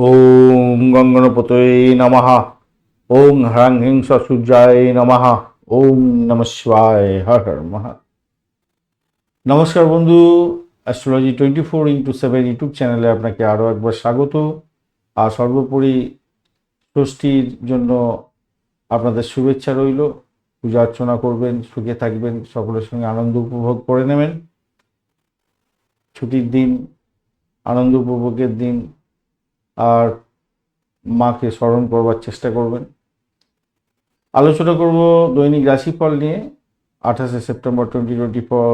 ওম গঙ্গনপতয়ে নমঃ। ওম হ্রাং হিংস সূর্যায় নমঃ। ওম নম হর হর মহা নমস্কার বন্ধু astrology twenty four into seven YouTube চ্যানেলে আপনাকে আরও একবার স্বাগত। আর সর্বোপরি ষষ্ঠীর জন্য আপনাদের শুভেচ্ছা রইল। পূজা অর্চনা করবেন, সুখে থাকবেন, সকলের সঙ্গে আনন্দ উপভোগ করে নেবেন। ছুটির দিন, আনন্দ উপভোগের দিন আর মাকে স্মরণ করবার চেষ্টা করবেন। আলোচনা করব দৈনিক রাশিফল নিয়ে। আঠাশে September twenty twenty four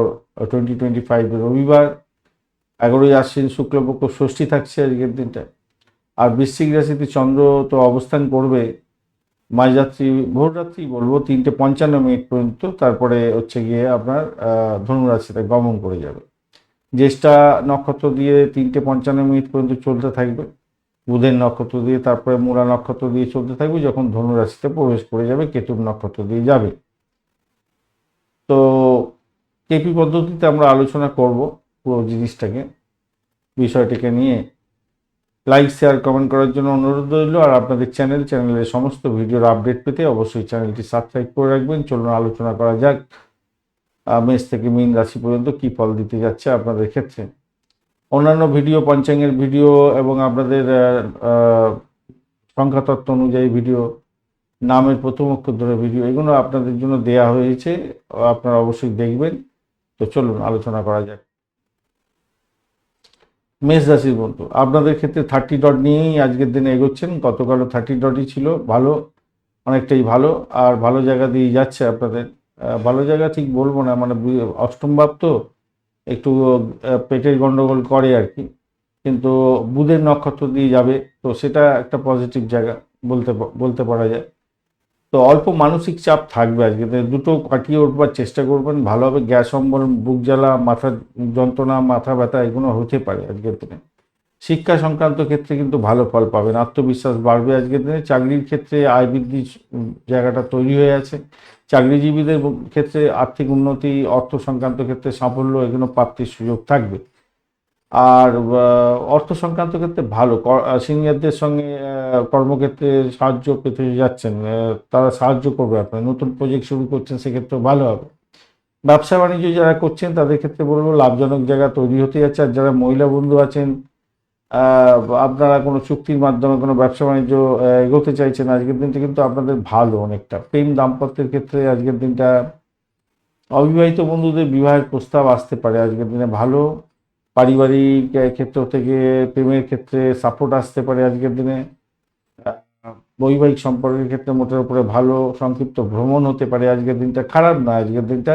twenty twenty five রবিবার। এগারোই আশ্বিন শুক্লপক্ষ ষষ্ঠী থাকছে আজকের দিনটা। আর বৃশ্চিক রাশিতে চন্দ্র তো অবস্থান করবে। মাঝরাত্রি, ভোররাত্রি বলব, তিনটে পঞ্চান্ন মিনিট পর্যন্ত। তারপরে হচ্ছে গিয়ে আপনার ধনুরাশিতে গমন করে যাবে। জ্যেষ্ঠা নক্ষত্র দিয়ে তিনটে পঞ্চান্ন মিনিট পর্যন্ত চলতে থাকবে। বুধের নক্ষত্র দিয়ে, তারপরে মূলা নক্ষত্র দিয়ে চলতে থাকবে, যখন ধনুরাশিতে প্রবেশ করে যাবে, কেতুর নক্ষত্র দিয়ে যাবে। তো কেপি পদ্ধতিতে আমরা আলোচনা করব পুরো জিনিসটাকে, বিষয়টিকে নিয়ে। লাইক শেয়ার কমেন্ট করার জন্য অনুরোধ রইল, আর আপনাদের চ্যানেল চ্যানেলের সমস্ত ভিডিওর আপডেট পেতে অবশ্যই চ্যানেলটি সাবস্ক্রাইব করে রাখবেন। চলুন আলোচনা করা যাক মেষ থেকে মীন রাশি পর্যন্ত কি ফল দিতে যাচ্ছে আপনাদের ক্ষেত্রে। অন্যান্য ভিডিও, পঞ্চাঙ্গের ভিডিও এবং আপনাদের সংখ্যাতত্ত্ব অনুযায়ী ভিডিও, নামের প্রথম অক্ষর ধরে ভিডিও, এগুলো আপনাদের জন্য দেয়া হয়েছে। আপনারা অবশ্যই দেখবেন। তো চলুন, আলোচনা করা যাক। মেষ রাশির বন্ধু, আপনাদের ক্ষেত্রে থার্টি ডট নিয়েই আজকের দিনে এগোচ্ছেন। গতকালও থার্টি ডটই ছিল। ভালো, অনেকটাই ভালো। আর ভালো জায়গা দিয়ে যাচ্ছে আপনাদের। ভালো জায়গা ঠিক বলব না মানে অষ্টম ভাব তো। একটু পেটের গণ্ডগোল করে আর কি। কিন্তু বুধের নক্ষত্র দিয়ে যাবে, তো সেটা একটা পজিটিভ জায়গা বলতে বলতে পারা যায়। তো অল্প মানসিক চাপ থাকবে আজকে। দুটো কাটিয়ে উঠবার চেষ্টা করবেন। ভালোভাবে গ্যাস, অম্বল, বুক জ্বালা, মাথা যন্ত্রণা, মাথা ব্যথা এগুলো হতে পারে আজকের দিনে। শিক্ষা সংক্রান্ত ক্ষেত্রে কিন্তু ভালো ফল পাবেন। আত্মবিশ্বাস বাড়বে আজকের দিনে। চাকরির ক্ষেত্রে আয় বৃদ্ধির জায়গাটা তৈরি হয়ে আছে। চাকরিজীবীদের ক্ষেত্রে আর্থিক উন্নতি, অর্থ সংক্রান্ত ক্ষেত্রে সাফল্য, এগুলো প্রাপ্তির সুযোগ থাকবে। আর অর্থ সংক্রান্ত ক্ষেত্রে ভালো। সিনিয়রদের সঙ্গে কর্মক্ষেত্রে সাহায্য পেতে যাচ্ছেন। তারা সাহায্য করবে আপনার। নতুন প্রজেক্ট শুরু করছেন, সেক্ষেত্রেও ভালো হবে। ব্যবসা বাণিজ্য যারা করছেন, তাদের ক্ষেত্রে বলব, লাভজনক জায়গা তৈরি হতে যাচ্ছে। আর যারা মহিলা বন্ধু আছেন আপনারা কোনো চুক্তির মাধ্যমে কোনো ব্যবসা বাণিজ্য এগোতে চাইছেন, আজকের দিনটা কিন্তু আপনাদের ভালো অনেকটা। প্রেম দাম্পত্যের ক্ষেত্রে আজকের দিনটা অবিবাহিত বন্ধুদের বিবাহের প্রস্তাব আসতে পারে। আজকের দিনে ভালো পারিবারিক ক্ষেত্র থেকে প্রেমের ক্ষেত্রে সাপোর্ট আসতে পারে আজকের দিনে। বৈবাহিক সম্পর্কের ক্ষেত্রে মোটের উপরে ভালো সংক্ষিপ্ত ভ্রমণ হতে পারে। আজকের দিনটা খারাপ না। আজকের দিনটা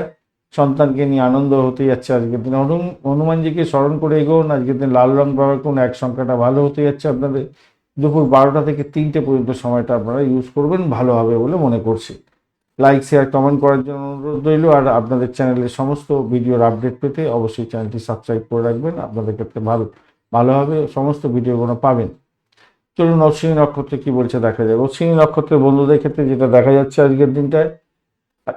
সন্তানকে নিয়ে আনন্দ হতে যাচ্ছে আজকের দিনে। হনুম হনুমানজিকে স্মরণ করে এগোন। আজকের দিন লাল রং ব্যবহার করুন। এক সংখ্যাটা ভালো হতে যাচ্ছে আপনাদের। দুপুর বারোটা থেকে তিনটে পর্যন্ত সময়টা আপনারা ইউজ করবেন। ভালো হবে বলে মনে করছি। লাইক শেয়ার কমেন্ট করার জন্য অনুরোধ রইল। আর আপনাদের চ্যানেলের সমস্ত ভিডিওর আপডেট পেতে অবশ্যই চ্যানেলটি সাবস্ক্রাইব করে রাখবেন। আপনাদের ক্ষেত্রে ভালো ভালো হবে। সমস্ত ভিডিওগুলো পাবেন। চলুন অশ্বিনী নক্ষত্রে কি বলছে দেখা যাবে অশ্বিনী নক্ষত্রের বন্ধুদের ক্ষেত্রে যেটা দেখা যাচ্ছে আজকের দিনটায়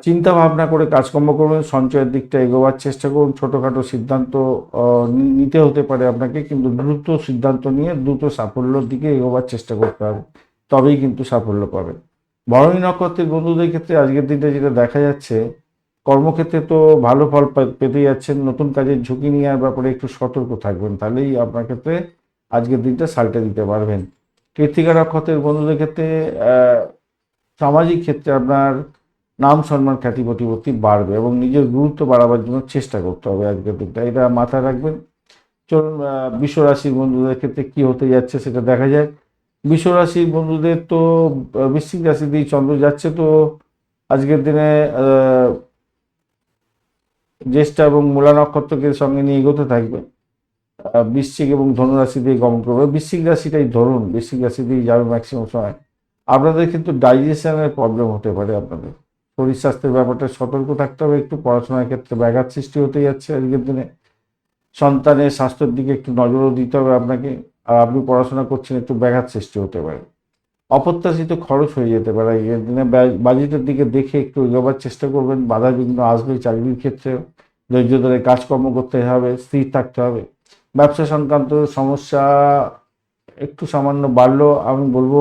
চিন্তা ভাবনা করে কাজকর্ম করবেন সঞ্চয়ের দিকটা এগোবার চেষ্টা করুন, ছোটোখাটো সিদ্ধান্ত নিতে হতে পারে আপনাকে, কিন্তু দ্রুত সিদ্ধান্ত নিয়ে দ্রুত সাফল্যের দিকে এগোবার চেষ্টা করতে হবে। তবেই কিন্তু সাফল্য পাবেন। ভরণী নক্ষত্রের বন্ধুদের ক্ষেত্রে আজকের দিনটা যেটা দেখা যাচ্ছে, কর্মক্ষেত্রে তো ভালো ফল পেতে যাচ্ছেন, নতুন কাজের ঝুঁকি নেওয়ার ব্যাপারে একটু সতর্ক থাকবেন, তাহলেই আপনার ক্ষেত্রে আজকের দিনটা সাল্টে দিতে পারবেন। কৃত্তিকা নক্ষত্রের বন্ধুদের ক্ষেত্রে সামাজিক ক্ষেত্রে আপনার নাম সম্মান খ্যাতি প্রতিপত্তি বাড়বে এবং নিজের গুরুত্ব বাড়াবার জন্য চেষ্টা করতে হবে আজকের দিনটা এটা মাথায় রাখবেন। চলুন আহ, বিশ্ব রাশির বন্ধুদের ক্ষেত্রে কি হতে যাচ্ছে সেটা দেখা যায় বিশ্ব রাশির বন্ধুদের তো বৃশ্চিক রাশি দিয়ে চন্দ্র যাচ্ছে তো আজকের দিনে জ্যেষ্ঠা এবং মূলা নক্ষত্রকে সঙ্গে নিয়ে এগোতে থাকবে। বৃশ্চিক এবং ধনু রাশি দিয়ে গমন করবে। বৃশ্চিক রাশিটাই ধরুন বৃশ্চিক রাশি দিয়ে যাবে ম্যাক্সিমাম সময়। আপনাদের কিন্তু ডাইজেশনের প্রবলেম হতে পারে আপনাদের। শরীর স্বাস্থ্যের ব্যাপারটা সতর্ক থাকতে হবে, একটু পড়াশোনার ক্ষেত্রে ব্যাঘাত সৃষ্টি হতে যাচ্ছে আজকের দিনে। সন্তানের স্বাস্থ্যের দিকে একটু নজরও দিতে হবে আপনাকে, আর আপনি পড়াশোনা করছেন, একটু ব্যাঘাত সৃষ্টি হতে পারে। অপ্রত্যাশিত খরচ হয়ে যেতে পারে আজকের দিনে। বাজেটের দিকে দেখে একটু এগোবার চেষ্টা করবেন, বাধা বিঘ্ন আসবে চাকরির ক্ষেত্রে ধৈর্য ধরে কাজকর্ম করতে হবে, স্থির থাকতে হবে। ব্যবসা সংক্রান্ত সমস্যা একটু সামান্য বাড়লো আমি বলব,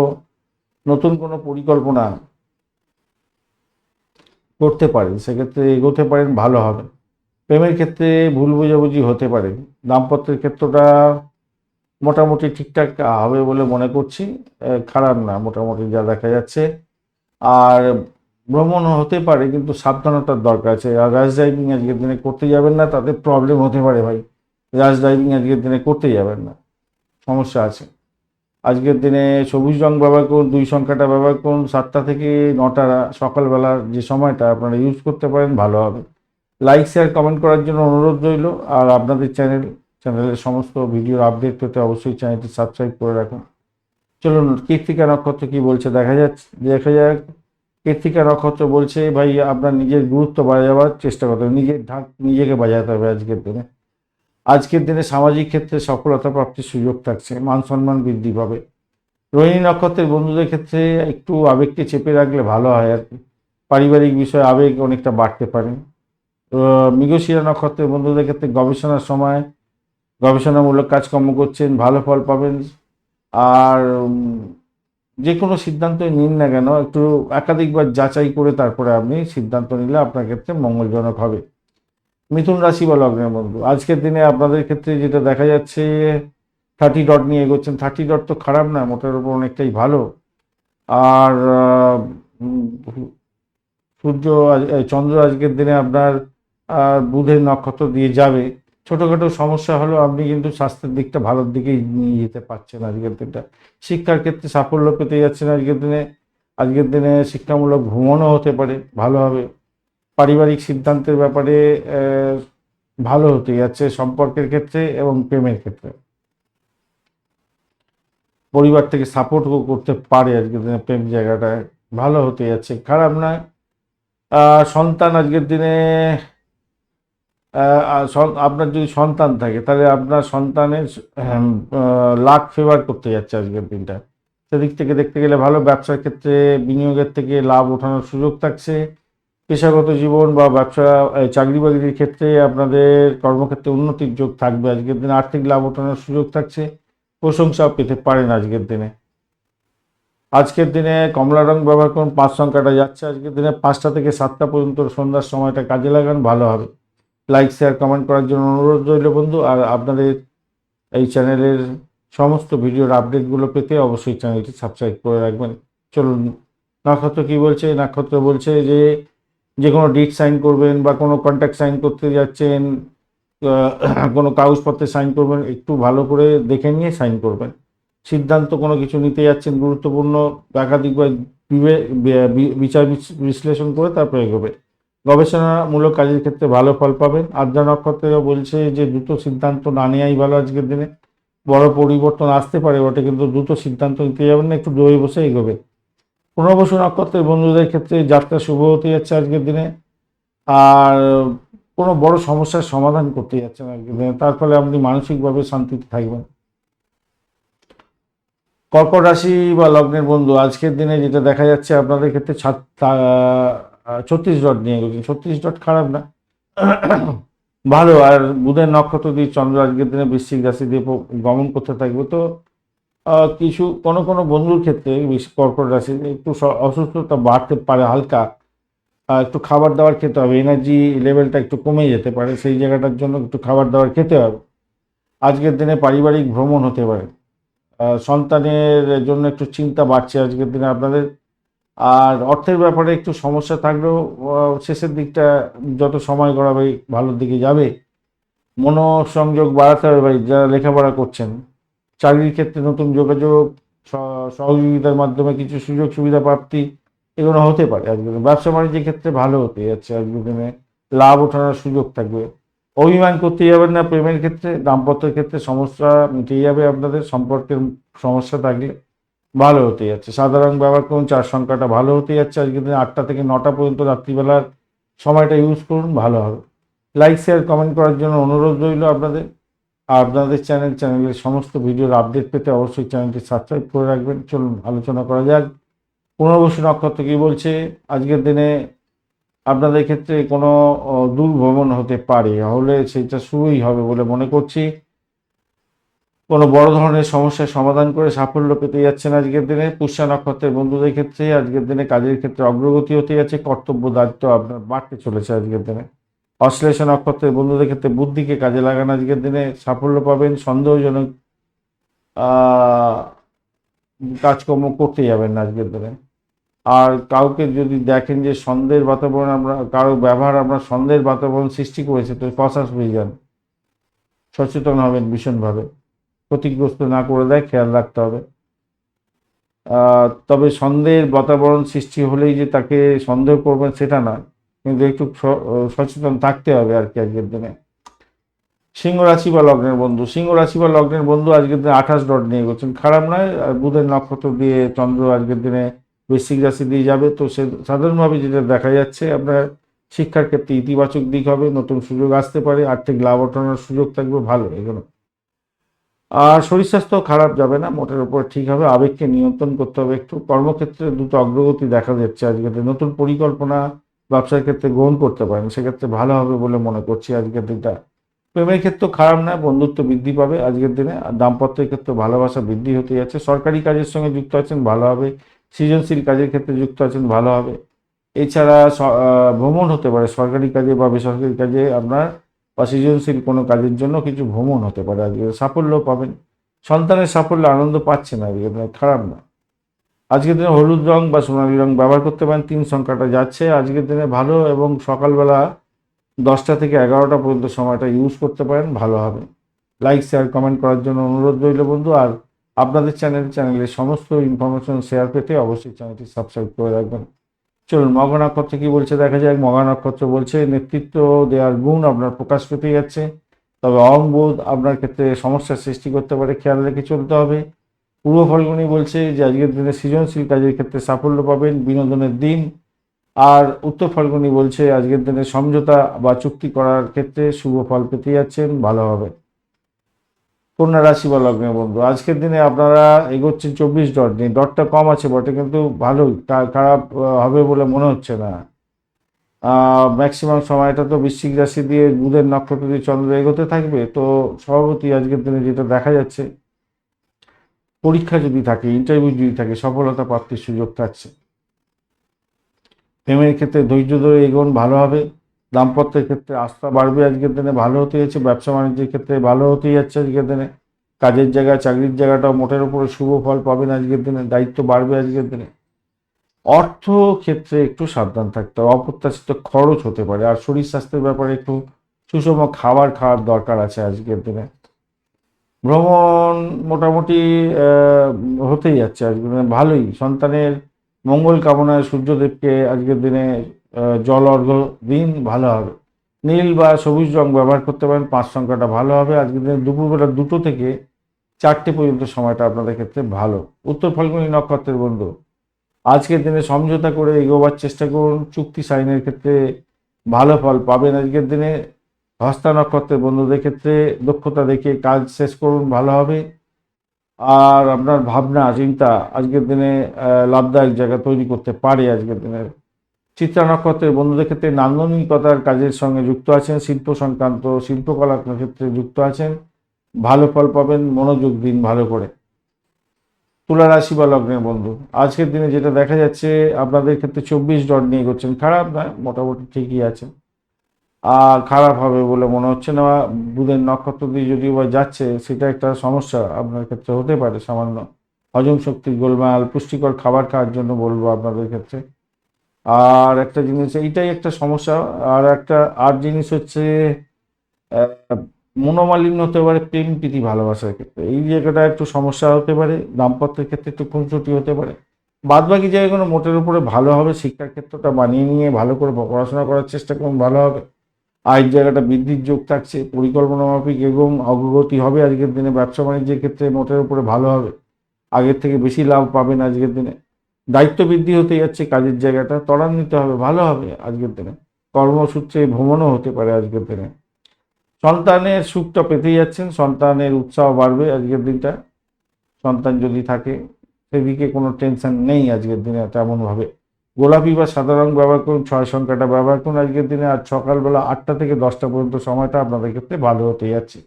নতুন কোনো পরিকল্পনা করতে পারেন, সেক্ষেত্রে এগোতে পারেন, ভালো হবে। প্রেমের ক্ষেত্রে ভুল বোঝাবুঝি হতে পারে। দাম্পত্যের ক্ষেত্রটা মোটামুটি ঠিকঠাক হবে বলে মনে করছি। খারাপ না, মোটামুটি যা দেখা যাচ্ছে। আর ভ্রমণ হতে পারে, কিন্তু সাবধানতার দরকার আছে। আর র্যাশ ড্রাইভিং আজকের দিনে করতে যাবেন না, তাতে প্রবলেম হতে পারে ভাই। র্যাশ ড্রাইভিং আজকের দিনে করতে যাবেন না। সমস্যা আছে। আজকের দিনে সবুজ রং ব্যবহার করুন, দুই সংখ্যাটা ব্যবহার করুন, সাতটা থেকে নটা সকালবেলার যে সময়টা আপনারা ইউজ করতে পারেন, ভালো হবে। লাইক শেয়ার কমেন্ট করার জন্য অনুরোধ রইল। আর আপনাদের চ্যানেল চ্যানেলের সমস্ত ভিডিওর আপডেট পেতে অবশ্যই চ্যানেলটি সাবস্ক্রাইব করে রাখুন। চলুন, কীর্তিকা নক্ষত্র কি বলছে? দেখা যাচ্ছে দেখা যাক। কীর্তিকা নক্ষত্র বলছে, ভাই, আপনার নিজের গুরুত্ব বাজাবার চেষ্টা করতে হবে। নিজের ঢাক, নিজেকে বাজাতে হবে আজকের দিনে। আজকের দিনে সামাজিক ক্ষেত্রে সফলতা প্রাপ্তির সুযোগ থাকছে, মান সম্মান বৃদ্ধি পাবে। রোহিণী নক্ষত্রের বন্ধুদের ক্ষেত্রে একটু আবেগকে চেপে রাখলে ভালো হয় আর কি। পারিবারিক বিষয়ে আবেগ অনেকটা বাড়তে পারে। মৃগশিরা নক্ষত্রের বন্ধুদের ক্ষেত্রে গবেষণার সময় গবেষণামূলক কাজকর্ম করছেন, ভালো ফল পাবেন। আর যে কোনো সিদ্ধান্তই নিন না কেন, একটু একাধিকবার যাচাই করে তারপরে আপনি সিদ্ধান্ত নিলে আপনার ক্ষেত্রে মঙ্গলজনক হবে। মিথুন রাশি বা লগ্নের বন্ধু। আজকের দিনে আপনাদের ক্ষেত্রে যেটা দেখা যাচ্ছে থার্টি ডট নিয়ে এগোচ্ছেন। থার্টি ডট তো খারাপ না, মোটের উপর অনেকটাই ভালো। আর সূর্য চন্দ্র আজকের দিনে আপনার বুধের নক্ষত্র দিয়ে যাবে। ছোটোখাটো সমস্যা হলেও আপনি কিন্তু স্বাস্থ্যের দিকটা ভালোর দিকেই নিয়ে যেতে পারছেন আজকের দিনটা। শিক্ষার ক্ষেত্রে সাফল্য পেতে যাচ্ছেন আজকের দিনে। আজকের দিনে শিক্ষামূলক ভ্রমণও হতে পারে, ভালো হবে। পারিবারিক সিদ্ধান্তের ব্যাপারে ভালো হতে যাচ্ছে সম্পর্কের ক্ষেত্রে এবং প্রেমের ক্ষেত্রে। পরিবার থেকে সাপোর্ট করতে পারে আজকের দিনে প্রেম জায়গাটায় ভালো হতে যাচ্ছে খারাপ নয়। সন্তান আজকের দিনে আপনার যদি সন্তান থাকে, তাহলে আপনার সন্তানের লাক ফেভার করতে যাচ্ছে আজকের দিনটা। সেদিক থেকে দেখতে গেলে ভালো, ব্যবসার ক্ষেত্রে বিনিয়োগের থেকে লাভ ওঠানোর সুযোগ থাকছে। পেশাগত জীবন বা ব্যবসা চাকরি বাকরির ক্ষেত্রে আপনাদের কর্মক্ষেত্রে উন্নতির যোগ থাকবে। আজকের দিনে আর্থিক লাভ ওঠানোর সুযোগ থাকছে। প্রশংসা পেতে পারেন আজকের দিনে। আজকের দিনে কমলা রং ব্যবহার করুন, পাঁচ সংখ্যাটা যাচ্ছে। আজকের দিনে পাঁচটা থেকে সাতটা পর্যন্ত সন্ধ্যার সময়টা কাজে লাগান, ভালো হবে। লাইক, শেয়ার, কমেন্ট করার জন্য অনুরোধ রইল বন্ধু। আর আপনাদের এই চ্যানেলের সমস্ত ভিডিওর আপডেটগুলো পেতে অবশ্যই চ্যানেলটি সাবস্ক্রাইব করে রাখবেন। চলুন, নক্ষত্র কি বলছে? নক্ষত্র বলছে যে যে কোনো ডিট সাইন করবেন বা কোনো কন্ট্যাক্ট সাইন করতে যাচ্ছেন কোনো কাগজপত্রে সাইন করবেন, একটু ভালো করে দেখে নিয়ে সাইন করবেন। সিদ্ধান্ত কোনো কিছু নিতে যাচ্ছেন, গুরুত্বপূর্ণ বি- বিচার বিচ- বিশ্লেষণ করে তারপরে এগোবে গবেষণামূলক কাজের ক্ষেত্রে ভালো ফল পাবেন। আদ্রা নক্ষত্রেও বলছে যে দ্রুত সিদ্ধান্ত না নেওয়াই ভালো আজকের দিনে। বড় পরিবর্তন আসতে পারে বটে, কিন্তু দ্রুত সিদ্ধান্ত নিতে যাবেন না, একটু দই বসে এগোবে পুনর্বসু নক্ষত্রের বন্ধুদের ক্ষেত্রে যাত্রা শুভ হতে যাচ্ছে আজকের দিনে। আর কোনো বড় সমস্যার সমাধান করতে যাচ্ছেন আজকের দিনে। তার ফলে আপনি মানসিকভাবে শান্তিতে থাকবেন। কর্কট রাশি বা লগ্নের বন্ধু, আজকের দিনে যেটা দেখা যাচ্ছে আপনাদের ক্ষেত্রে ছত্রিশ ডট নিয়ে গেছে। ছত্রিশ ডট খারাপ না। ভালো। আর বুধের নক্ষত্র দিয়ে চন্দ্র আজকের দিনে বৃশ্চিক রাশি দিয়ে গমন করতে থাকবে। তো কিছু কোনো কোনো বন্ধুর ক্ষেত্রে কর্কট রাশি একটু অসুস্থতা বাড়তে পারে হালকা একটু খাবার দাবার খেতে হবে এনার্জি লেভেলটা একটু কমে যেতে পারে, সেই জায়গাটার জন্য একটু খাবার দাবার খেতে হবে। আজকের দিনে পারিবারিক ভ্রমণ হতে পারে। সন্তানের জন্য একটু চিন্তা বাড়ছে আজকের দিনে আপনাদের। আর অর্থের ব্যাপারে একটু সমস্যা থাকলেও শেষের দিকটা যত সময় গড়াবে ভালোর দিকে যাবে। মনোসংযোগ বাড়াতে হবে ভাই, যারা লেখাপড়া করছেন। চাকরির ক্ষেত্রে নতুন যোগাযোগ সহযোগিতার মাধ্যমে কিছু সুযোগ সুবিধা প্রাপ্তি, এগুলো হতে পারে আজকের। ব্যবসা বাণিজ্যের ক্ষেত্রে ভালো হতে যাচ্ছে আজকের দিনে লাভ ওঠানোর সুযোগ থাকবে। অভিমান করতে যাবেন না, প্রেমের ক্ষেত্রে, দাম্পত্যের ক্ষেত্রে সমস্যা মিটে যাবে আপনাদের, সম্পর্কের সমস্যা থাকলে ভালো হতে যাচ্ছে। সাধারণ ব্যবহার করুন, চার সংখ্যাটা ভালো হতে যাচ্ছে। আজকের দিনে আটটা থেকে নটা পর্যন্ত রাত্রিবেলার সময়টা ইউজ করুন, ভালো হবে। লাইক শেয়ার কমেন্ট করার জন্য অনুরোধ রইল আপনাদের। আপনাদের চ্যানেল চ্যানেলের সমস্ত ভিডিওর আপডেট পেতে অবশ্যই চ্যানেলটি সাবস্ক্রাইব করে রাখবেন। চলুন আলোচনা করা যাক। পুনর্বসু নক্ষত্র কি বলছে? আজকের দিনে আপনাদের ক্ষেত্রে কোনো আহ, দূর ভ্রমণ হতে পারে হলে সেটা শুরুই হবে বলে মনে করছি। কোনো বড় ধরনের সমস্যার সমাধান করে সাফল্য পেতে যাচ্ছেন আজকের দিনে। পুষ্যা নক্ষত্রের বন্ধুদের ক্ষেত্রে আজকের দিনে কাজের ক্ষেত্রে অগ্রগতি হতে যাচ্ছে। কর্তব্য দায়িত্ব আপনার বাড়তে চলেছে আজকের দিনে। অশ্লেষ নক্ষত্রের বন্ধুদের ক্ষেত্রে বুদ্ধিকে কাজে লাগান আজকের দিনে, সাফল্য পাবেন, সন্দেহজনক কাজকর্ম করতে যাবেন না আজকের দিনে। আর কাউকে যদি দেখেন যে সন্দেহের বাতাবরণ আমরা, কারও ব্যবহার আমরা সন্দেহের বাতাবরণ সৃষ্টি করেছে, তো কষাস হয়ে যান। সচেতন হবেন ভীষণভাবে। ক্ষতিগ্রস্ত না করে দেয়, খেয়াল রাখতে হবে। তবে সন্দেহের বাতাবরণ সৃষ্টি হলেই যে তাকে সন্দেহ করবেন সেটা না কিন্তু একটু সচেতন থাকতে হবে আর কি আজকের দিনে। সিংহ রাশি বা লগ্নের বন্ধু, সিংহ রাশি বা লগ্নের বন্ধু আজকের দিনে আঠাশ ডট নিয়ে গেছেন। খারাপ নয় বুধের নক্ষত্র দিয়ে চন্দ্র আজকের দিনে বৃশ্চিক রাশি দিয়ে যাবে। তো সে, সাধারণভাবে যেটা দেখা যাচ্ছে, আপনার শিক্ষার ক্ষেত্রে ইতিবাচক দিক হবে, নতুন সুযোগ আসতে পারে, আর্থিক লাভ ওঠানোর সুযোগ থাকবে, ভালো এগুলো আর শরীর স্বাস্থ্য খারাপ যাবে না, মোটের উপর ঠিক হবে, আবেগকে নিয়ন্ত্রণ করতে হবে একটু। কর্মক্ষেত্রে দ্রুত অগ্রগতি দেখা যাচ্ছে আজকের দিনে। নতুন পরিকল্পনা ব্যবসার ক্ষেত্রে গ্রহণ করতে পারেন, সেক্ষেত্রে ভালো হবে বলে মনে করছি আজকের দিনটা। প্রেমের ক্ষেত্রে খারাপ না বন্ধুত্ব বৃদ্ধি পাবে আজকের দিনে, আর দাম্পত্যের ক্ষেত্রে ভালোবাসা বৃদ্ধি হতে যাচ্ছে। সরকারি কাজের সঙ্গে যুক্ত আছেন, ভালো হবে। সৃজনশীল কাজের ক্ষেত্রে যুক্ত আছেন, ভালো হবে। এছাড়া ভ্রমণ হতে পারে, সরকারি কাজে বা বেসরকারি কাজে আপনার বা সৃজনশীল কোনো কাজের জন্য কিছু ভ্রমণ হতে পারে আজকে। সাফল্য পাবেন। সন্তানের সাফল্য আনন্দ পাচ্ছেন আজকে খারাপ না। আজকের দিনে হলুদ রং বা সোনালী রং ব্যবহার করতে পারেন, তিন সংখ্যাটা যাচ্ছে। আজকের দিনে ভালো এবং সকালবেলা দশটা থেকে এগারোটা পর্যন্ত সময়টা ইউজ করতে পারেন, ভালো হবে। লাইক শেয়ার কমেন্ট করার জন্য অনুরোধ রইল বন্ধু। আর আপনাদের চ্যানেল চ্যানেলের সমস্ত ইনফরমেশন শেয়ার পেতে অবশ্যই চ্যানেলটি সাবস্ক্রাইব করে রাখবেন। চলুন, মগা নক্ষত্র কি বলছে দেখা যাক। মগা নক্ষত্র বলছে, নেতৃত্ব দেওয়ার গুণ আপনার প্রকাশ পেতে যাচ্ছে। তবে অহংবোধ আপনার ক্ষেত্রে সমস্যার সৃষ্টি করতে পারে। খেয়াল রেখে চলতে হবে। পূর্ব ফলগুনি বলছে যে আজকের দিনে সৃজনশীল কাজের ক্ষেত্রে সাফল্য পাবেন, বিনোদনের দিন। আর উত্তর ফাল্গুনি বলছে আজকের দিনে সমঝোতা বা চুক্তি করার ক্ষেত্রে শুভ ফল পেতে যাচ্ছেন, ভালো হবে। কন্যা রাশি বা লগ্নের বন্ধু, আজকের দিনে আপনারা এগোচ্ছেন চব্বিশ ডট নিয়ে ডটটা কম আছে বটে, কিন্তু ভালোই খারাপ হবে বলে মনে হচ্ছে না। ম্যাক্সিমাম সময়টা তো বৃশ্চিক রাশি দিয়ে বুধের নক্ষত্র দিয়ে চন্দ্র এগোতে থাকবে, তো সভাপতি আজকের দিনে যেটা দেখা যাচ্ছে পরীক্ষা যদি থাকে ইন্টারভিউ যদি থাকে, সফলতা প্রাপ্তির সুযোগ থাকছে। প্রেমের ক্ষেত্রে ধৈর্য ধরে এগোন, ভালো হবে। দাম্পত্যের ক্ষেত্রে আস্থা বাড়বে আজকের দিনে, ভালো হতে যাচ্ছে। ব্যবসা বাণিজ্যের ক্ষেত্রে ভালো হতে যাচ্ছে আজকের দিনে। কাজের জায়গা, চাকরির জায়গাটাও মোটের উপরে শুভ ফল পাবেন আজকের দিনে, দায়িত্ব বাড়বে আজকের দিনে। অর্থ ক্ষেত্রে একটু সাবধান থাকতে হবে। অপ্রত্যাশিত খরচ হতে পারে। আর শরীর স্বাস্থ্যের ব্যাপারে একটু সুষম খাবার খাওয়ার দরকার আছে আজকের দিনে। ভ্রমণ মোটামুটি হতেই যাচ্ছে আজকের দিনে ভালোই, সন্তানের মঙ্গল কামনায় সূর্যদেবকে আজকের দিনে জল অর্ঘ্য দিন ভালো হবে। নীল বা সবুজ রং ব্যবহার করতে পারেন, পাঁচ সংখ্যাটা ভালো হবে। আজকের দিনে দুপুরবেলা দুটো থেকে চারটে পর্যন্ত সময়টা আপনাদের ক্ষেত্রে ভালো। উত্তর ফাল্গুনী নক্ষত্রের বন্ধু, আজকের দিনে সমঝোতা করে এগোবার চেষ্টা করুন। চুক্তি সাইনের ক্ষেত্রে ভালো ফল পাবেন আজকের দিনে। হস্তা নক্ষত্রের বন্ধুদের ক্ষেত্রে দক্ষতা দেখে কাজ শেষ করুন, ভালো হবে। আর আপনার ভাবনা, চিন্তা আজকের দিনে লাভদায়ক জায়গা তৈরি করতে পারে আজকের দিনের। চিত্রা নক্ষত্রের বন্ধুদের ক্ষেত্রে নান্দনিকতার কাজের সঙ্গে যুক্ত আছেন, শিল্প সংক্রান্ত শিল্পকলার ক্ষেত্রে যুক্ত আছেন। ভালো ফল পাবেন, মনোযোগ দিন ভালো করে। তুলা রাশি বা লগ্নের বন্ধু, আজকের দিনে যেটা দেখা যাচ্ছে, আপনাদের ক্ষেত্রে চব্বিশ ডট নিয়ে করছেন খারাপ না মোটামুটি ঠিকই আছে আর খারাপ হবে বলে মনে হচ্ছে না। বুধের নক্ষত্র দিয়ে যদিও বা যাচ্ছে, সেটা একটা সমস্যা আপনার ক্ষেত্রে হতে পারে, সামান্য হজম শক্তির গোলমাল, পুষ্টিকর খাবার খাওয়ার জন্য বলব আপনাদের ক্ষেত্রে। আর একটা জিনিস, এইটাই একটা সমস্যা। আর একটা, আর জিনিস হচ্ছে মনোমালিন্য হতে পারে, প্রেম প্রীতি ভালোবাসার ক্ষেত্রে। এই জায়গাটা একটু সমস্যা হতে পারে, দাম্পত্যের ক্ষেত্রে একটু খুনসুটি হতে পারে। বাদ বাকি জায়গাগুলো মোটের উপরে ভালো হবে, শিক্ষার ক্ষেত্রটা বানিয়ে নিয়ে ভালো করে পড়াশোনা করার চেষ্টা করুন, ভালো হবে। আয়ের জায়গাটা বৃদ্ধির যোগ থাকছে, পরিকল্পনা মাফিক এবং অগ্রগতি হবে আজকের দিনে, ব্যবসা বাণিজ্যের ক্ষেত্রে মোটের উপরে ভালো হবে, আগের থেকে বেশি লাভ পাবেন আজকের দিনে। দায়িত্ব বৃদ্ধি হতে যাচ্ছে কাজের জায়গাটা, ত্বরান্বিত হবে, ভালো হবে আজকের দিনে, কর্মসূত্রে ভ্রমণও হতে পারে আজকের দিনে। সন্তানের সুখটা পেতেই যাচ্ছেন, সন্তানের উৎসাহ বাড়বে আজকের দিনটা। সন্তান যদি থাকে, সেদিকে কোনো টেনশন নেই আজকের দিনে তেমনভাবে। গোলাপি বা সাদা রং ব্যবহার করুন, ছয় সংখ্যাটা ব্যবহার করুন। আজকের দিনে আর সকালবেলা আটটা থেকে দশটা পর্যন্ত সময়টা আপনাদের ক্ষেত্রে ভালো হতে যাচ্ছে।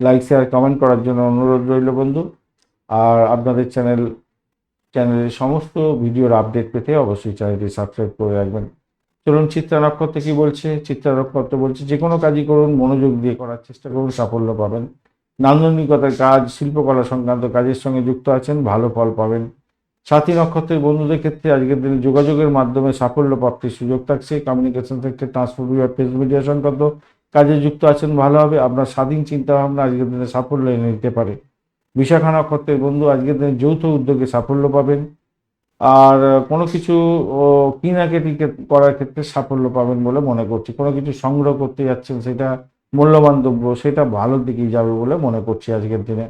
লাইক শেয়ার কমেন্ট করার জন্য অনুরোধ রইল বন্ধু। আর আপনাদের চ্যানেল চ্যানেলের সমস্ত ভিডিওর আপডেট পেতে অবশ্যই চ্যানেলটি সাবস্ক্রাইব করে রাখবেন। চলুন চিত্রা নক্ষত্র কী বলছে? চিত্রা নক্ষত্র বলছে, যে কোনো কাজই করুন, মনোযোগ দিয়ে করার চেষ্টা করুন, সাফল্য পাবেন। নান্দনিকতার কাজ, শিল্পকলা সংক্রান্ত কাজের সঙ্গে যুক্ত আছেন, ভালো ফল পাবেন। সাথী নক্ষত্রের বন্ধুদের ক্ষেত্রে আজকের দিনে যোগাযোগের মাধ্যমে সাফল্য প্রাপ্তির সুযোগ থাকছে। কমিউনিকেশন সেক্টর ট্রান্সপোর্ট বিভাগ ফেস মিডিয়া সংক্রান্ত কাজে যুক্ত আছেন, ভালো হবে। আপনার স্বাধীন চিন্তা ভাবনা আজকের দিনে সাফল্য এনে দিতে পারে। বিশাখা নক্ষত্রের বন্ধু আজকের দিনে যৌথ উদ্যোগে সাফল্য পাবেন। আর কোনো কিছু কেনাকাটি করার ক্ষেত্রে সাফল্য পাবেন বলে মনে করছি। কোনো কিছু সংগ্রহ করতে যাচ্ছেন, সেটা মূল্যবান দ্রব্য, সেটা ভালোর দিকেই যাবে বলে মনে করছি আজকের দিনে।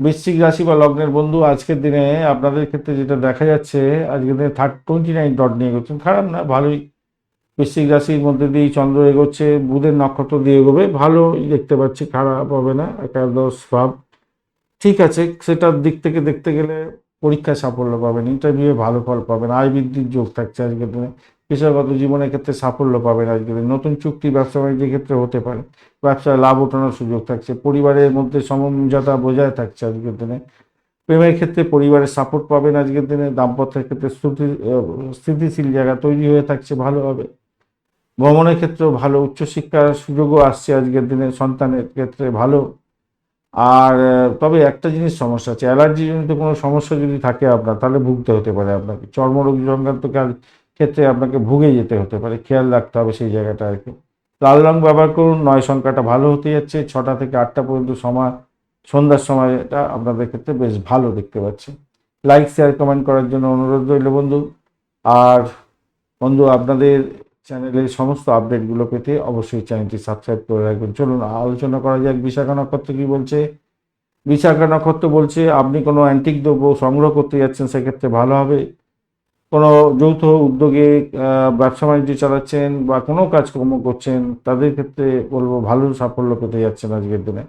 বৃশ্চিক রাশি বা লগ্নের বন্ধু আজকের দিনে আপনাদের ক্ষেত্রে যেটা দেখা যাচ্ছে, আজকের দিনে থার্ড টোয়েন্টি নাইন ডট নিয়ে এগোচ্ছেন। খারাপ না, ভালোই। বৃশ্চিক রাশির মধ্যে দিয়েই চন্দ্র এগোচ্ছে, বুধের নক্ষত্র দিয়ে এগোবে, ভালোই দেখতে পাচ্ছি, খারাপ হবে না, একাদশ ভাব। ঠিক আছে, সেটার দিক থেকে দেখতে গেলে পরীক্ষায় সাফল্য পাবেন ইন্টারভিউয়ে ভালো ফল পাবেন, আয় বৃদ্ধির যোগ থাকছে আজকের দিনে। পেশাগত জীবনের ক্ষেত্রে সাফল্য পাবেন আজকের দিনে নতুন চুক্তি, ব্যবসা বাণিজ্যের ক্ষেত্রে হতে পারে। ব্যবসায় লাভ ওঠানোর সুযোগ থাকছে। পরিবারের মধ্যে সমঝোতা বজায় থাকছে আজকের দিনে। প্রেমের ক্ষেত্রে পরিবারের সাপোর্ট পাবেন আজকের দিনে। দাম্পত্যের ক্ষেত্রে স্থিতি স্থিতিশীল জায়গা তৈরি হয়ে থাকছে ভালোভাবে। ভ্রমণের ক্ষেত্রেও ভালো উচ্চশিক্ষার সুযোগও আসছে আজকের দিনে সন্তানের ক্ষেত্রে ভালো। আর, তবে একটা জিনিস সমস্যা আছে। অ্যালার্জিজনিত কোনো সমস্যা যদি থাকে আপনার, তাহলে ভুগতে হতে পারে আপনাকে। চর্মরোগ সংক্রান্ত কাজ- ক্ষেত্রে আপনাকে ভুগে যেতে হতে পারে, খেয়াল রাখতে হবে সেই জায়গাটা আর কি। লাল রং ব্যবহার করুন, নয় সংখ্যাটা ভালো হতে যাচ্ছে, ছটা থেকে আটটা পর্যন্ত সময়, সন্ধ্যার সময়টা আপনাদের ক্ষেত্রে বেশ ভালো দেখতে পাচ্ছি। লাইক শেয়ার কমেন্ট করার জন্য অনুরোধ রইল বন্ধু। আর বন্ধু, আপনাদের চ্যানেলের সমস্ত আপডেটগুলো পেতে অবশ্যই চ্যানেলটি সাবস্ক্রাইব করে রাখবেন। চলুন, আলোচনা করা যাক। বিশাখা নক্ষত্র কী বলছে? বিশাখা নক্ষত্র বলছে, আপনি কোনো অ্যান্টিক দ্রব্য সংগ্রহ করতে যাচ্ছেন, সেক্ষেত্রে ভালো হবে। কোনো যৌথ উদ্যোগে ব্যবসা বাণিজ্য চালাচ্ছেন বা কোনো কাজকর্ম করছেন, তাদের ক্ষেত্রে বলব ভালো সাফল্য পেতে যাচ্ছেন আজকের দিনে।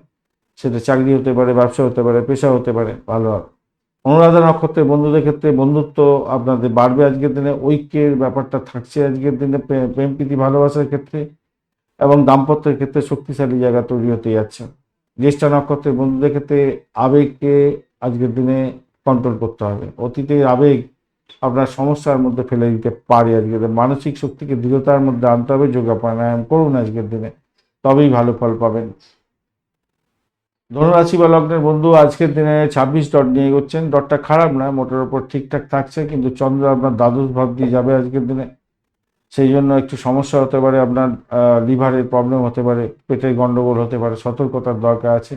সেটা চাকরি হতে পারে, ব্যবসা হতে পারে, পেশা হতে পারে, ভালো অনুরাধা নক্ষত্রের বন্ধুদের ক্ষেত্রে বন্ধুত্ব আপনাদের বাড়বে আজকের দিনে, ঐক্যের ব্যাপারটা থাকছে আজকের দিনে, প্রে- প্রেম প্রীতি, ভালোবাসার ক্ষেত্রে এবং দাম্পত্যের ক্ষেত্রে শক্তিশালী জায়গা তৈরি হতে যাচ্ছে। জ্যেষ্ঠা নক্ষত্রের বন্ধুদের ক্ষেত্রে আবেগকে আজকের দিনে কন্ট্রোল করতে হবে। অতীতের আবেগ আপনার সমস্যার মধ্যে ফেলে দিতে পারে আজকের দিনে মানসিক শক্তিকে দৃঢ়তার মধ্যে আনতে হবে যোগা প্রাণায়াম করুন আজকের দিনে, তবেই ভালো ফল পাবেন। ধনুরাশি বা লগ্নের বন্ধু আজকের দিনে ছাব্বিশ ডট নিয়ে এগোচ্ছেন। ডটটা খারাপ না মোটের ওপর ঠিকঠাক থাকছে, কিন্তু চন্দ্র আপনার দ্বাদশ ভাব দিয়ে যাবে আজকের দিনে। সেই জন্য একটু সমস্যা হতে পারে, আপনার লিভারের প্রবলেম হতে পারে, পেটের গন্ডগোল হতে পারে, সতর্কতার দরকার আছে।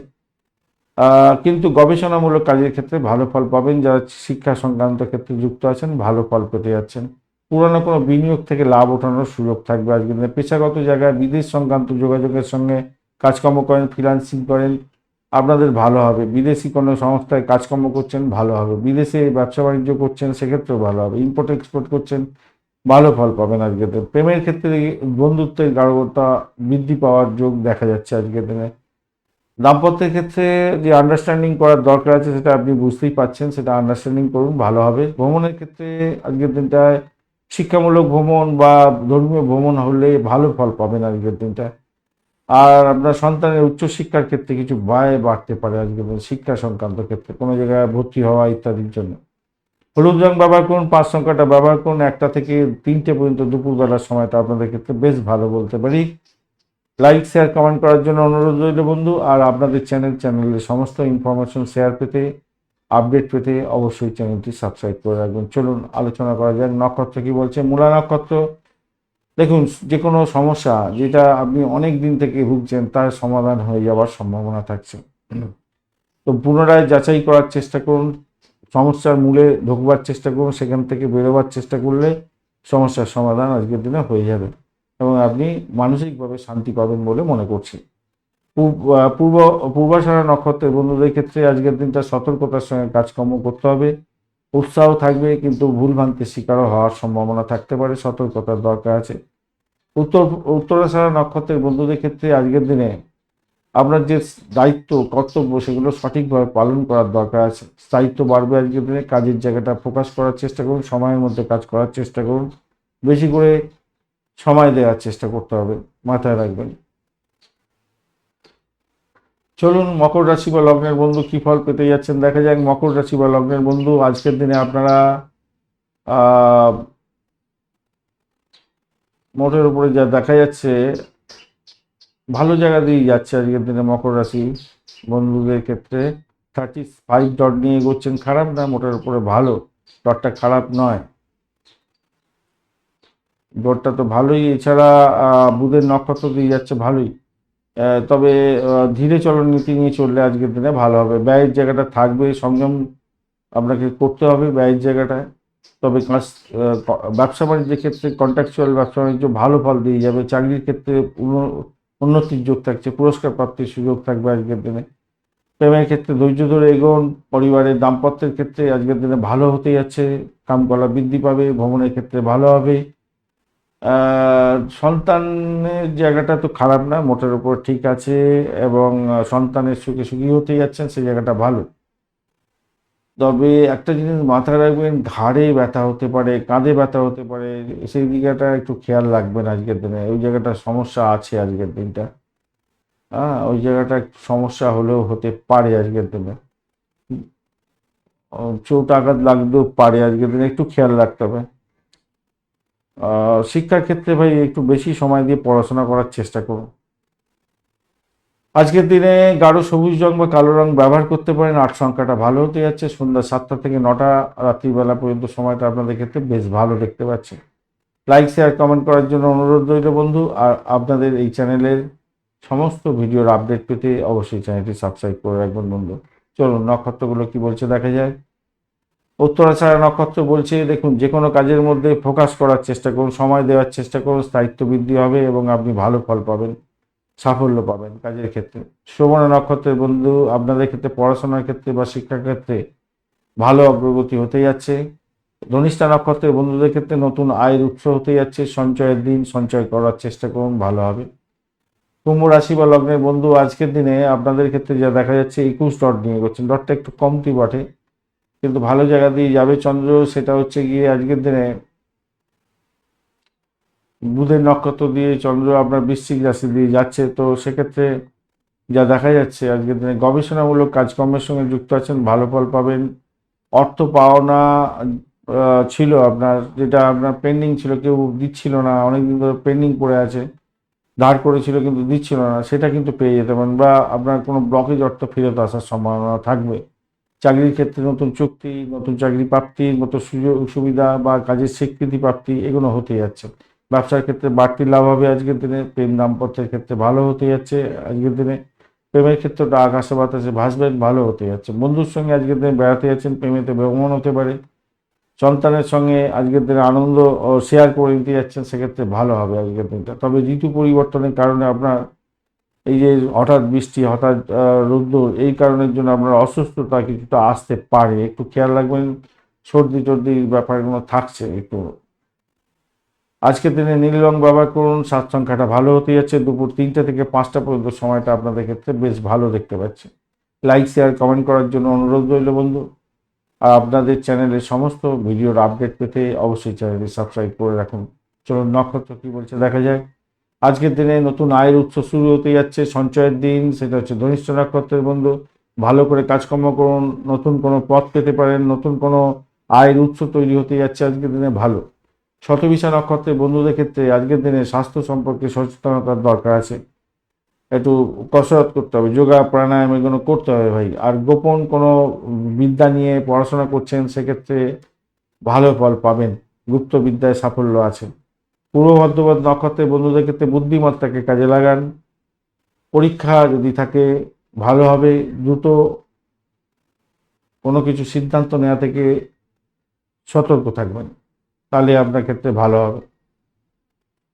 কিন্তু গবেষণামূলক কাজের ক্ষেত্রে ভালো ফল পাবেন যারা শিক্ষা সংক্রান্ত ক্ষেত্রে যুক্ত আছেন, ভালো ফল পেতে যাচ্ছেন। পুরানো কোনো বিনিয়োগ থেকে লাভ ওঠানোর সুযোগ থাকবে আজকের দিনে। পেশাগত জায়গায় বিদেশ সংক্রান্ত যোগাযোগের সঙ্গে কাজকর্ম করেন ফ্রিলান্সিং করেন, আপনাদের ভালো হবে। বিদেশি কোনো সংস্থায় কাজকর্ম করছেন, ভালো হবে। বিদেশে ব্যবসা বাণিজ্য করছেন, সেক্ষেত্রেও ভালো হবে। ইম্পোর্ট এক্সপোর্ট করছেন, ভালো ফল পাবেন আজকের দিনে। প্রেমের ক্ষেত্রে বন্ধুত্বের গাঢ়তা বৃদ্ধি পাওয়ার যোগ দেখা যাচ্ছে আজকের দিনে। দাম্পত্যের ক্ষেত্রে যে আন্ডারস্ট্যান্ডিং করার দরকার আছে, সেটা আপনি বুঝতেই পাচ্ছেন, সেটা আন্ডারস্ট্যান্ডিং করুন, ভালো হবে। ভ্রমণের ক্ষেত্রে আজকের দিনটায় শিক্ষামূলক ভ্রমণ বা ধর্মীয় ভ্রমণ হলে ভালো ফল পাবেন আজকের দিনটায় আর আপনার সন্তানের উচ্চশিক্ষার ক্ষেত্রে কিছু ব্যয় বাড়তে পারে আজকের দিন, শিক্ষা সংক্রান্ত ক্ষেত্রে, কোনো জায়গায় ভর্তি হওয়া ইত্যাদির জন্য। হলুদ রং ব্যবহার করুন, পাঁচ সংখ্যাটা ব্যবহার করুন, একটা থেকে তিনটে পর্যন্ত দুপুরবেলার সময়টা আপনাদের ক্ষেত্রে বেশ ভালো বলতে পারি। লাইক শেয়ার কমেন্ট করার জন্য অনুরোধ রইল বন্ধু। আর আপনাদের চ্যানেল চ্যানেলের সমস্ত ইনফরমেশন শেয়ার পেতে আপডেট পেতে অবশ্যই চ্যানেলটি সাবস্ক্রাইব করে রাখবেন। চলুন, আলোচনা করা যাক। নক্ষত্র কি বলছে? মূলা নক্ষত্র। দেখুন যে কোনো সমস্যা যেটা আপনি অনেক দিন থেকে ভুগছেন, তার সমাধান হয়ে যাওয়ার সম্ভাবনা থাকছে। তো পুনরায় যাচাই করার চেষ্টা করুন। সমস্যার মূলে ঢোকবার চেষ্টা করুন। সেখান থেকে বেরোবার চেষ্টা করলে সমস্যার সমাধান আজকের দিনে হয়ে যাবে। এবং আপনি মানসিকভাবে শান্তি পাবেন বলে মনে করছি। পূর্ব, পূর্বাশারা নক্ষত্রের বন্ধুদের ক্ষেত্রে আজকের দিনটা সতর্কতার সঙ্গে কাজকর্ম করতে হবে। উৎসাহ থাকবে কিন্তু ভুল ভুলভ্রান্তির শিকারও হওয়ার সম্ভাবনা থাকতে পারে, সতর্কতার দরকার আছে। উত্তর, উত্তরাশারা নক্ষত্রের বন্ধুদের ক্ষেত্রে আজকের দিনে আপনার যে দায়িত্ব, কর্তব্য, সেগুলো সঠিকভাবে পালন করার দরকার আছে। স্থায়িত্ব বাড়বে আজকের দিনে, কাজের জায়গাটা ফোকাস করার চেষ্টা করুন, সময়ের মধ্যে কাজ করার চেষ্টা করুন। বেশি করে সময় দেওয়ার চেষ্টা করতে হবে, মাথায় রাখবেন। চলুন, মকর রাশি বা লগ্নের বন্ধু কি ফল পেতে যাচ্ছেন? দেখা যাক, মকর রাশি বা লগ্নের বন্ধু, আজকের দিনে আপনারা মোটের উপরে যা দেখা যাচ্ছে, ভালো জায়গা দিয়ে যাচ্ছে আজকের দিনে মকর রাশি বন্ধুদের ক্ষেত্রে। থার্টি ফাইভ ডট নিয়ে এগোচ্ছেন, খারাপ না, মোটের উপরে ভালো। ডটটা খারাপ নয়। ডটটা তো ভালোই, এছাড়া বুধের নক্ষত্র দিয়ে যাচ্ছে ভালোই। তবে ধীরে চলন নীতি নিয়ে চললে আজকের দিনে ভালো হবে। ব্যয়ের জায়গাটা থাকবে, সংযম আপনাকে করতে হবে ব্যয়ের জায়গাটায়। তবে ব্যবসা বাণিজ্যের ক্ষেত্রে কন্ট্রাকচুয়াল ব্যবসা বাণিজ্য ভালো ফল দিয়ে যাবে। চাকরির ক্ষেত্রে উন্নতির যোগ থাকছে, পুরস্কার প্রাপ্তির সুযোগ থাকবে আজকের দিনে। প্রেমের ক্ষেত্রে ধৈর্য ধরে এগোন, পরিবারের দাম্পত্যের ক্ষেত্রে আজকের দিনে ভালো হতে যাচ্ছে কামকলা বৃদ্ধি পাবে, ভ্রমণের ক্ষেত্রে ভালো হবে। সন্তানের জায়গাটা তো খারাপ না, মোটের উপর ঠিক আছে, এবং সন্তানের সুখে সুখী হতে যাচ্ছেন, সেই জায়গাটা ভালো। তবে একটা জিনিস মাথায় রাখবেন, ঘাড়ে ব্যথা হতে পারে, কাঁধে ব্যথা হতে পারে, সেই দিকটা একটু খেয়াল রাখবেন আজকের দিনে। ওই জায়গাটা সমস্যা আছে আজকের দিনটা। হ্যাঁ ওই জায়গাটা সমস্যা হলেও হতে পারে আজকের দিনে। চোট আঘাত লাগতেও পারে আজকের দিনে, একটু খেয়াল রাখতে হবে। শিক্ষার ক্ষেত্রে ভাই একটু বেশি সময় দিয়ে পড়াশোনা করার চেষ্টা করুন। আজকের দিনে গাঢ় সবুজ রং বা কালো রং ব্যবহার করতে পারেন, আট সংখ্যাটা ভালো হতে যাচ্ছে। সন্ধ্যা সাতটা থেকে নটা, রাত্রিবেলা পর্যন্ত সময়টা আপনাদের ক্ষেত্রে বেশ ভালো দেখতে পাচ্ছি। লাইক শেয়ার কমেন্ট করার জন্য অনুরোধ রইল বন্ধু। আর আপনাদের এই চ্যানেলের সমস্ত ভিডিওর আপডেট পেতে অবশ্যই চ্যানেলটি সাবস্ক্রাইব করে রাখবেন বন্ধু। চলুন, নক্ষত্রগুলো কি বলছে দেখা যায় উত্তরাছাড়া নক্ষত্র বলছে, দেখুন, যে কোনো কাজের মধ্যে ফোকাস করার চেষ্টা করুন, সময় দেওয়ার চেষ্টা করুন, স্থায়িত্ব বৃদ্ধি হবে এবং আপনি ভালো ফল পাবেন, সাফল্য পাবেন কাজের ক্ষেত্রে। শ্রবণ নক্ষত্রের বন্ধু, আপনাদের ক্ষেত্রে, পড়াশোনার ক্ষেত্রে বা শিক্ষার ক্ষেত্রে ভালো অগ্রগতি হতে যাচ্ছে। ধনিষ্ঠা নক্ষত্রের বন্ধুদের ক্ষেত্রে নতুন আয়ের উৎস হতে যাচ্ছে, সঞ্চয়ের দিন, সঞ্চয় করার চেষ্টা করুন, ভালো হবে। কুম্ভ রাশি বা লগ্নের বন্ধু, আজকের দিনে আপনাদের ক্ষেত্রে যা দেখা যাচ্ছে, একুশ ডট নিয়ে করছেন ডটটা একটু কমতি বটে। কিন্তু ভালো জায়গা দিয়ে যাবে চন্দ্র, সেটা হচ্ছে গিয়ে আজকের দিনে বুধের নক্ষত্র দিয়ে চন্দ্র আপনার বৃশ্চিক রাশি দিয়ে যাচ্ছে। তো সেক্ষেত্রে যা দেখা যাচ্ছে, আজকের দিনে গবেষণামূলক কাজকর্মের সঙ্গে যুক্ত আছেন, ভালো ফল পাবেন। অর্থ পাওনা ছিল আপনার, যেটা আপনার পেন্ডিং ছিল, কেউ দিচ্ছিল না, অনেকদিন ধরে পেন্ডিং পড়ে আছে, ধার করেছিল কিন্তু দিচ্ছিল না, সেটা কিন্তু পেয়ে যেতে পারেন বা আপনার কোনো ব্লকেজ অর্থ ফেরত আসার সম্ভাবনা থাকবে। চাকরির ক্ষেত্রে নতুন চুক্তি, নতুন চাকরি প্রাপ্তি, নতুন সুযোগ, সুবিধা বা কাজের স্বীকৃতি প্রাপ্তি, এগুলো হতে যাচ্ছে। ব্যবসার ক্ষেত্রে বাড়তি লাভ হবে আজকের দিনে, প্রেম দাম্পত্যের ক্ষেত্রে ভালো হতে যাচ্ছে আজকের দিনে। প্রেমের ক্ষেত্রটা আকাশে বাতাসে ভাসবেন ভালো হতে যাচ্ছে। বন্ধুর সঙ্গে আজকের দিনে বেড়াতে যাচ্ছেন, প্রেমেতে ভ্রমণ হতে পারে। সন্তানের সঙ্গে আজকের দিনে আনন্দ শেয়ার করে নিতে যাচ্ছেন, সেক্ষেত্রে ভালো হবে আজকের দিনটা। তবে ঋতু পরিবর্তনের কারণে আপনার এই যে হঠাৎ বৃষ্টি হঠাৎ আহ, রোদ্দুর এই কারণের জন্য আপনার অসুস্থতা কিছুটা আসতে পারে। একটু খেয়াল রাখবেন সর্দি টর্দির ব্যাপারগুলো থাকছে একটু। আজকের দিনে নীল রং ব্যবহার করুন সাত সংখ্যাটা ভালো হতে যাচ্ছে। দুপুর তিনটা থেকে পাঁচটা পর্যন্ত সময়টা আপনাদের ক্ষেত্রে বেশ ভালো দেখতে পাচ্ছি। লাইক শেয়ার কমেন্ট করার জন্য অনুরোধ রইল বন্ধু। আর আপনাদের চ্যানেলের সমস্ত ভিডিওর আপডেট পেতে অবশ্যই চ্যানেলটি সাবস্ক্রাইব করে রাখুন। চলুন নক্ষত্র কি বলছে দেখা যায় আজকের দিনে নতুন আয়ের উৎস শুরু হতে যাচ্ছে, সঞ্চয়ের দিন, সেটা হচ্ছে ধনিষ্ঠ নক্ষত্রের বন্ধু। ভালো করে কাজকর্ম করুন, নতুন কোনো পথ পেতে পারেন, নতুন কোনো আয়ের উৎস তৈরি হতে যাচ্ছে আজকের দিনে ভালো। শতবিশা নক্ষত্রের বন্ধুদের ক্ষেত্রে আজকের দিনে স্বাস্থ্য সম্পর্কে সচেতনতার দরকার আছে। একটু কসরত করতে হবে, যোগা, প্রাণায়াম এগুলো করতে হবে ভাই। আর গোপন কোনো বিদ্যা নিয়ে পড়াশোনা করছেন, সেক্ষেত্রে ভালো ফল পাবেন, গুপ্ত বিদ্যায় সাফল্য আছে। পূর্ব ভদ্রপদ নক্ষত্রের বন্ধুদের ক্ষেত্রে বুদ্ধিমত্তাকে কাজে লাগান। পরীক্ষা যদি থাকে ভালোভাবে দ্রুত কোনো কিছু সিদ্ধান্ত নেওয়া থেকে সতর্ক থাকবেন, তাহলে আপনার ক্ষেত্রে ভালো হবে।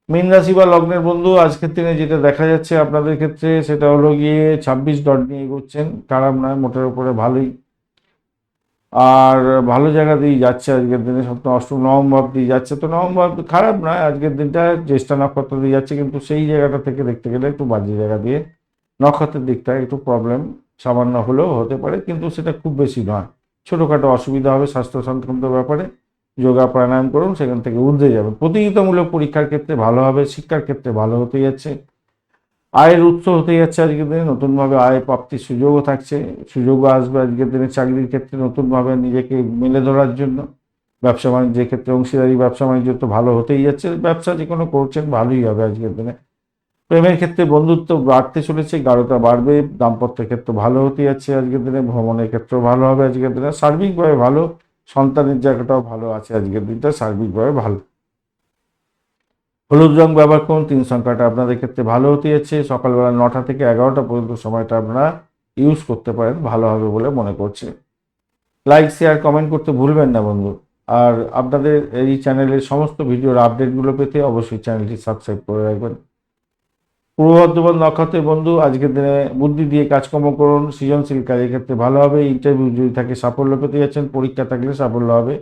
মীন রাশি বা লগ্নের বন্ধু, আজকের দিনে যেটা দেখা যাচ্ছে আপনাদের ক্ষেত্রে, সেটা হলো গিয়ে ছাব্বিশ ডট নিয়ে এগোচ্ছেন। খারাপ নয়, মোটের উপরে ভালোই। আর ভালো জায়গা দিয়ে যাচ্ছে আজকের দিনে সপ্তম অষ্টম, নবম ভাব দিয়ে যাচ্ছে। তো নবম ভাব খারাপ নয়, আজকের দিনটা জ্যেষ্ঠা নক্ষত্র দিয়ে যাচ্ছে, কিন্তু সেই জায়গাটা থেকে দেখতে গেলে একটু বাজে জায়গা দিয়ে নক্ষত্রের দিকটা একটু প্রবলেম সামান্য হলেও হতে পারে, কিন্তু সেটা খুব বেশি নয়। ছোটোখাটো অসুবিধা হবে, স্বাস্থ্য সংক্রান্ত ব্যাপারে যোগা প্রাণায়াম করুন, সেখান থেকে ঊর্ধ্বে যাবেন প্রতিযোগিতামূলক পরীক্ষার ক্ষেত্রে ভালো হবে, শিক্ষার ক্ষেত্রে ভালো হতে যাচ্ছে। আয়ের উৎস হতে যাচ্ছে আজকের দিনে, নতুনভাবে আয় প্রাপ্তির সুযোগও থাকছে। সুযোগও আসবে আজকের দিনে চাকরির ক্ষেত্রে নতুনভাবে নিজেকে মেলে ধরার জন্য। ব্যবসা বাণিজ্যের ক্ষেত্রে অংশীদারি, ব্যবসা বাণিজ্য তো ভালো হতেই যাচ্ছে। ব্যবসা যে কোনো করছেন, ভালোই হবে আজকের দিনে। প্রেমের ক্ষেত্রে বন্ধুত্ব বাড়তে চলেছে, গাঢ়তা বাড়বে, দাম্পত্যের ক্ষেত্রে ভালো হতে যাচ্ছে আজকের দিনে, ভ্রমণের ক্ষেত্রেও ভালো হবে আজকের দিনে। সার্বিকভাবে ভালো, সন্তানের জায়গাটাও ভালো আছে আজকের দিনটা, সার্বিকভাবে ভালো। হলুদ রং ব্যবহার করুন, তিন সংখ্যাটা আপনাদের ক্ষেত্রে ভালো হতে যাচ্ছে সকালবেলা নটা থেকে এগারোটা পর্যন্ত সময়টা আপনারা ইউজ করতে পারেন, ভালো হবে বলে মনে করছে। লাইক শেয়ার কমেন্ট করতে ভুলবেন না বন্ধু। আর আপনাদের এই চ্যানেলের সমস্ত ভিডিওর আপডেটগুলো পেতে অবশ্যই চ্যানেলটি সাবস্ক্রাইব করে রাখবেন। পূর্ব বর্ধমান নক্ষত্রের বন্ধু, আজকের দিনে বুদ্ধি দিয়ে কাজকর্ম করুন। সৃজনশীল কাজের ক্ষেত্রে ভালো হবে। ইন্টারভিউ যদি থাকে, সাফল্য পেতে যাচ্ছেন। পরীক্ষা থাকলে সাফল্য হবে।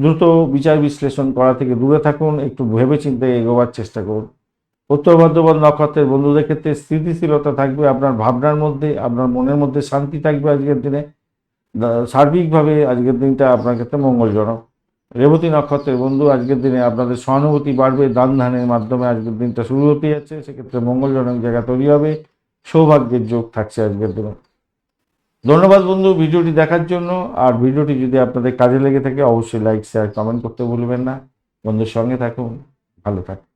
দ্রুত বিচার বিশ্লেষণ করা থেকে দূরে থাকুন, একটু ভেবে চিন্তে এগোবার চেষ্টা করুন। উত্তর বর্ধমান নক্ষত্রের বন্ধুদের ক্ষেত্রে স্থিতিশীলতা থাকবে, আপনার ভাবনার মধ্যে, আপনার মনের মধ্যে শান্তি থাকবে আজকের দিনে। সার্বিকভাবে আজকের দিনটা আপনার ক্ষেত্রে মঙ্গলজনক। রেবতী নক্ষত্রের বন্ধু, আজকের দিনে আপনাদের সহানুভূতি বাড়বে, দান ধানের মাধ্যমে আজকের দিনটা শুরু হতে যাচ্ছে, সেক্ষেত্রে মঙ্গলজনক জায়গা তৈরি হবে, সৌভাগ্যের যোগ থাকছে আজকের দিনে। ধন্যবাদ বন্ধু ভিডিওটি দেখার জন্য। আর ভিডিওটি যদি আপনাদের কাজে লেগে থাকে, অবশ্যই লাইক শেয়ার কমেন্ট করতে ভুলবেন না। বন্ধুর সঙ্গে থাকুন, ভালো থাকুন।